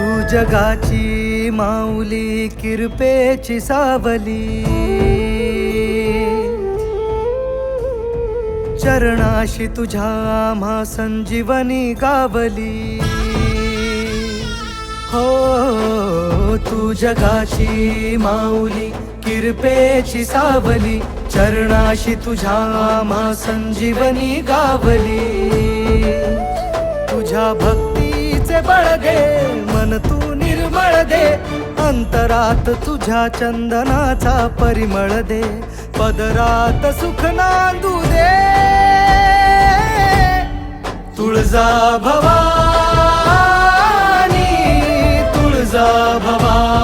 जगाची माऊली किरपेची सावली. चरणाशी तुझ्या आम्हा संजीवनी गावली. हो तू जगाची माऊली किरपेची सावली. चरणाशी तुझ्या आम्हा संजीवनी गावली. तुझ्या भक्तीचे बळगे अंतरात तुझ्या चंदनाचा परिमळ दे. पदरात सुख नांदू दे. तुळजा भवानी तुळजा भवानी